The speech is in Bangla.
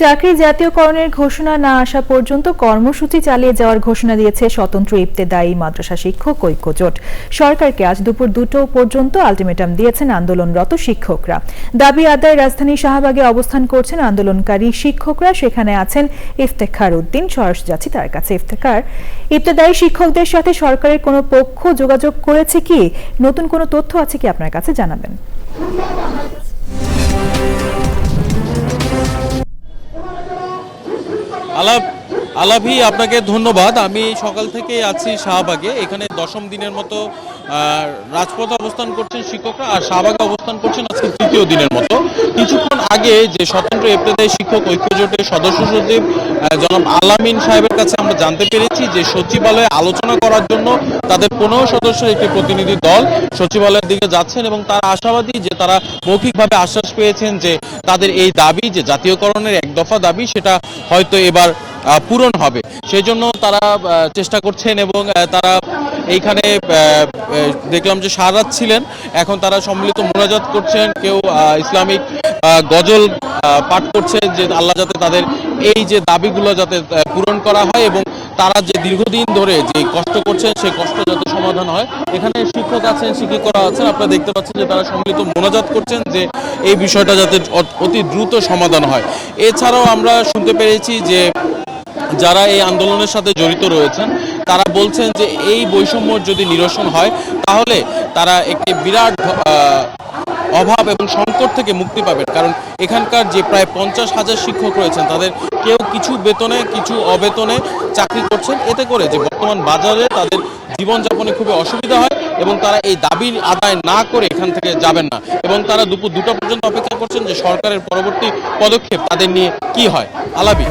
চাকরি জাতীয়করণের ঘোষণা না আসা পর্যন্ত কর্মসূচি চালিয়ে যাওয়ার ঘোষণা দিয়েছে স্বতন্ত্র ইবতেদায়ী মাদ্রাসা শিক্ষক ঐক্য জোট। সরকারকে আজ দুপুর দুটো পর্যন্ত আলটিমেটাম দিয়েছেন আন্দোলনরত শিক্ষকরা। দাবি আদায় রাজধানী শাহবাগে অবস্থান করছেন আন্দোলনকারী শিক্ষকরা। সেখানে আছেন ইফতেখার উদ্দিন সরাসরি যাচ্ছি তার কাছে। ইফতেখার, ইবতেদায়ী শিক্ষকদের সাথে সরকারের কোনো পক্ষ যোগাযোগ করেছে কি? নতুন কোনো তথ্য আছে কি আপনার কাছে? জানাবেন। Allah আলাভি, আপনাকে ধন্যবাদ। আমি সকাল থেকে আছি শাহবাগে। এখানে দশম দিনের মতো রাজপথে অবস্থান করছেন শিক্ষকরা আর শাহবাগে অবস্থান করছেন আজকে তৃতীয় দিনের মতো। কিছুক্ষণ আগে যে স্বতন্ত্র এপ্রিদায়ী শিক্ষক ঐক্য জোটের সদস্য সচিব জনাব আলামিন সাহেবের কাছে আমরা জানতে পেরেছি যে সচিবালয়ে আলোচনা করার জন্য তাদের পনেরো সদস্যের একটি প্রতিনিধি দল সচিবালয়ের দিকে যাচ্ছেন এবং তারা আশাবাদী যে তারা মৌখিকভাবে আশ্বাস পেয়েছেন যে তাদের এই দাবি যে জাতীয়করণের এক দফা দাবি, সেটা হয়তো এবার পূরণ হবে। সেই জন্য তারা চেষ্টা করছেন এবং তারা এইখানে দেখলাম যে সারাত ছিলেন। এখন তারা সম্মিলিত মোনাজাত করছেন। কেউ ইসলামিক গজল পাঠ করছেন যে আল্লাহ যাতে তাদের এই যে দাবিগুলো যাতে পূরণ করা হয় এবং তারা যে দীর্ঘদিন ধরে যে কষ্ট করছেন, সেই কষ্ট যাতে সমাধান হয়। এখানে শিক্ষক আছেন, শিক্ষিকরা আছেন। আপনারা দেখতে পাচ্ছেন যে তারা সম্মিলিত মোনাজাত করছেন যে এই বিষয়টা যাতে অতি দ্রুত সমাধান হয়। এছাড়াও আমরা শুনতে পেরেছি যে যারা এই আন্দোলনের সাথে জড়িত রয়েছেন, তারা বলছেন যে এই বৈষম্য যদি নিরসন হয়, তাহলে তারা একটি বিরাট অভাব এবং সংকট থেকে মুক্তি পাবেন। কারণ এখানকার যে প্রায় পঞ্চাশ হাজার শিক্ষক রয়েছেন, তাদের কেউ কিছু বেতনে, কিছু অবেতনে চাকরি করছেন। এতে করে যে বর্তমান বাজারে তাদের জীবনযাপনে খুবই অসুবিধা হয় এবং তারা এই দাবি আদায় না করে এখান থেকে যাবেন না। এবং তারা দুপুর দুটো পর্যন্ত অপেক্ষা করছেন যে সরকারের পরবর্তী পদক্ষেপ তাদের নিয়ে কি হয়। আলাবি